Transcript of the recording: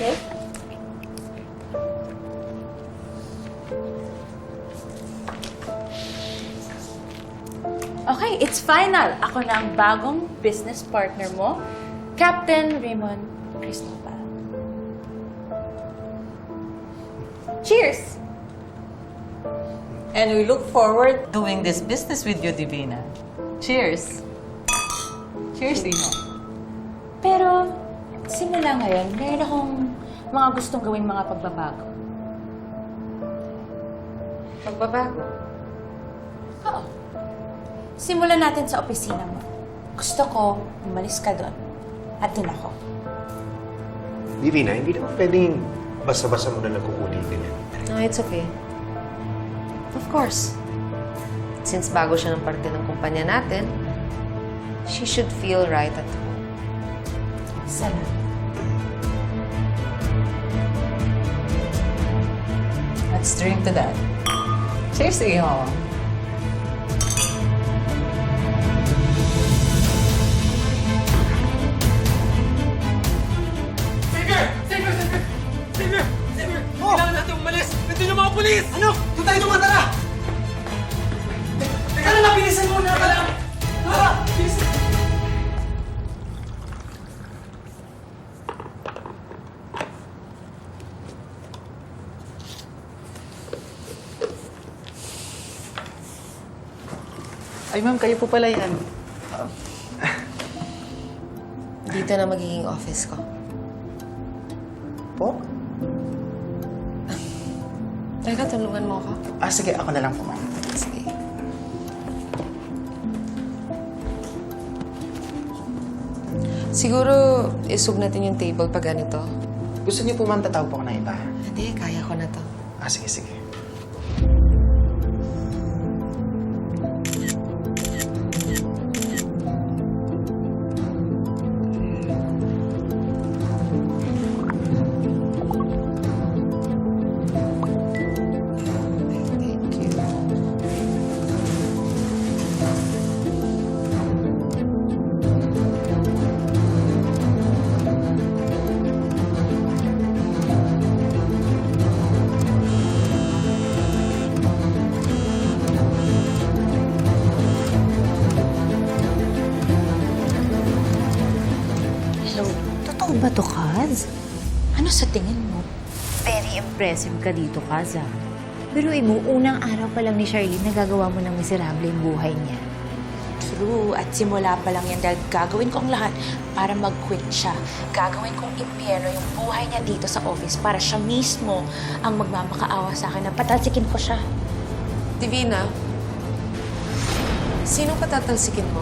Okay? Okay, it's final. Ako na ang bagong business partner mo, Captain Raymond Cristobal. Cheers! And we look forward doing this business with you, Divina. Cheers. Cheers, Dino. Pero, simula ngayon, meron akong mga gustong gawing mga pagbabago. Pagbabago. Oo. Simulan natin sa opisina mo. Gusto ko, umalis ka doon. At din ako. Divina, hindi naman pwedeng basta-basta mo na nagkukulitin yan. No, it's okay. Of course. Since bago siya ng parte ng kumpanya natin, she should feel right at home. Salamat. Drink to that. Cheers, Iho. Savior! Savior! Savior! Savior! Savior! Kailangan natin umalis! Nandun yung mga pulis! Ano? Doon tayo tumatara! Teka lang, bilisan mo na! Tara! Ay, ma'am, kayo po pala yan. Dito na magiging office ko. Po? Teka, tulungan mo ako. Ah, sige, ako na lang po, ma'am. Sige. Siguro, isog natin yung table pag ganito. Gusto niyo po, ma'am, tatawag po ako ng iba? Hindi, kaya ko na to. Ah, sige, sige. Ba to, Kaz? Ano sa tingin mo? Very impressive ka dito, Kaz, ah. Biruin mo, unang araw pa lang ni Charlene, nagagawa mo ng miserable yung buhay niya. True. At simula pa lang yan dahil gagawin ko ang lahat para mag-quit siya. Gagawin kong impyerno yung buhay niya dito sa office para siya mismo ang magmamakaawa sa akin na patalsikin ko siya. Divina, sino patatalsikin mo?